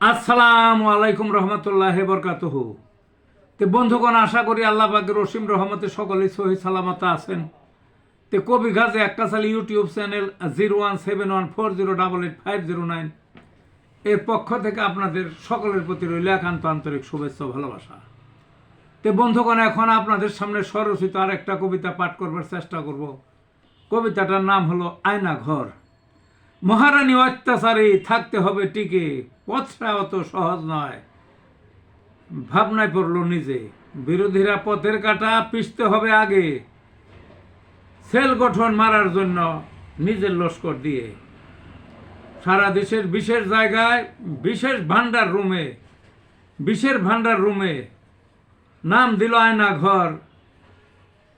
আসসালামু আলাইকুম রহমতুল্লাহ বরকাতহ। তে বন্ধুগণ, আশা করি আল্লাহ পাকের রসিম রহমতে সকলে সহি সালামত আছেন। তে কবি গাজে একটা সাল YouTube channel zero one seven one four zero double eight five zero nine. এর পক্ষ থেকে আপনাদের সকলের প্রতি রইল একান্ত আন্তরিক শুভেচ্ছা ভালোবাসা। তে বন্ধুগণ, এখন আপনাদের সামনে স্বরচিত আর একটা কবিতা পাঠ করবার চেষ্টা করব। কবিতাটার নাম হলো আয়না ঘর মহারানী অত্যাচারী, থাকতে হবে টিকে। পথটা অত সহজ নয়। ভাবনায় পড়ল নিজে। বিরোধীরা পথের কাটা পিষতে হবে আগে। সেল গঠন মারার জন্য নিজের লস্কর দিয়ে। সারা দেশের বিশেষ জায়গায়, বিশেষ ভান্ডার রুমে বিশের ভান্ডার রুমে নাম দিল আয়না ঘর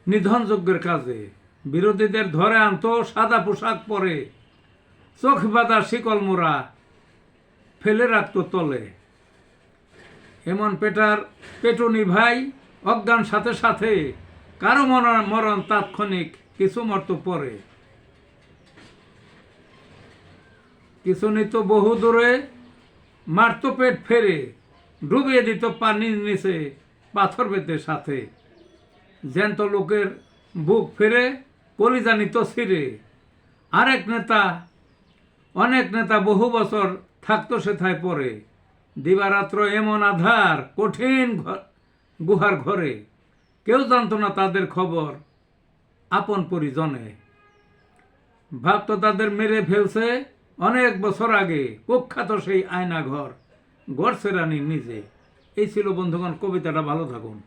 নিধনযজ্ঞের কাজে। বিরোধীদের ধরে আনতো সাদা পোশাক পরে। চোখ বাঁধা শিকল মোড়া, ফেলে রাখতো তলে। এমন পেটার পেটুনি ভাই, অজ্ঞান সাথে সাথে, কারও মরণ মরণ তাৎক্ষণিক কিছু মরত পরে। কিছু নিত বহু দূরে, মারতো পেট ফেরে, ডুবিয়ে দিত পানির নিচে, পাথর বেতে সাথে। জ্যান্ত লোকের বুক ফেরে, কলিজা নিত ছিঁড়ে। আরেক নেতা অনেক নেতা বহু বছর থাকতো সেথায় পরে। দিবারাত্র এমন আধার, কঠিন গুহার ঘরে। কেউ জানতো না তাদের খবর, আপন পরিজনে। ভাবতো তাদের মেরে ফেলছে অনেক বছর আগে, কুখ্যাত সেই আয়না ঘর গড়ছে রানী নিজে। এই ছিল বন্ধুগণ, কবিতাটা ভালো থাকুন।